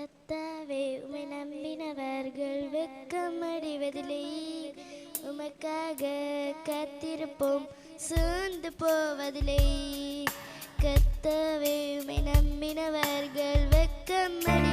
கத்தாவே உமை நம்பினவர்கள் வெக்கமடைவதில்லை. உமக்காக கத்திருப்போம் சோர்ந்து போவதில்லை. கத்தாவே உமை நம்பினவர்கள் வெக்கமடி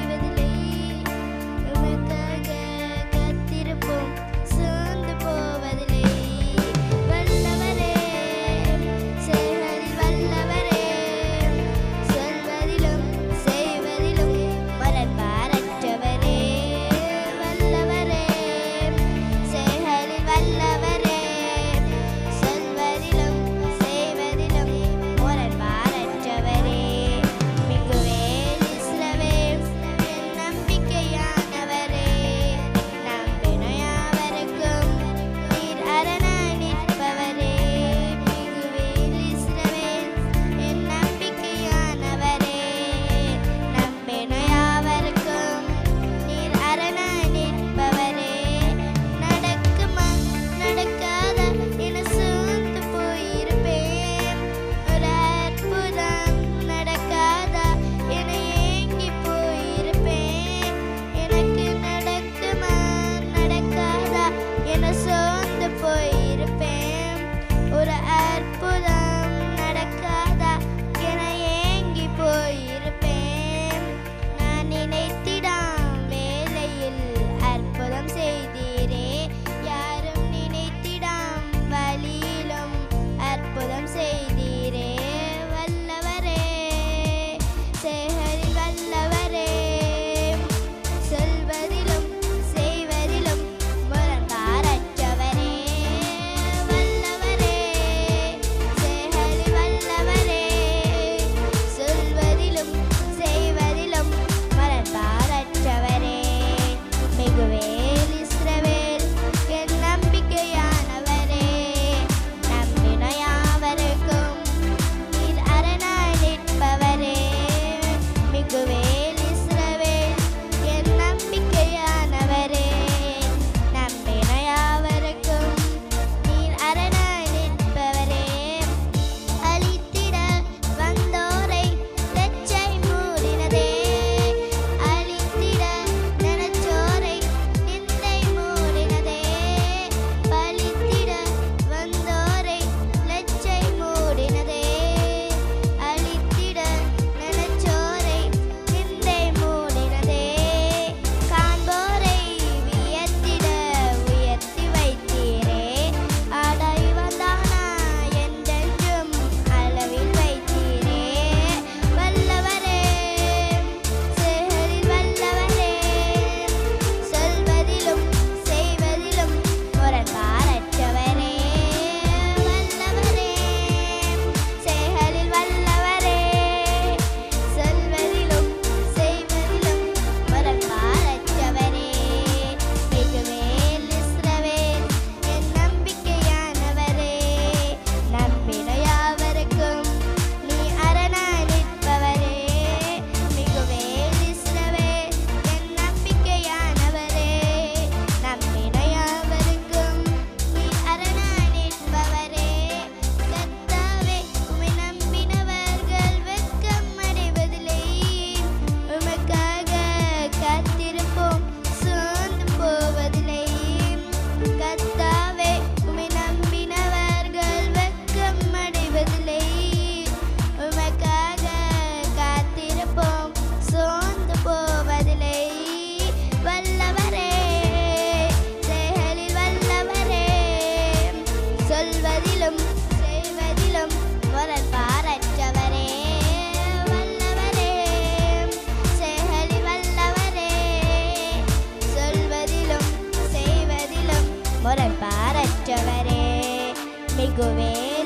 go away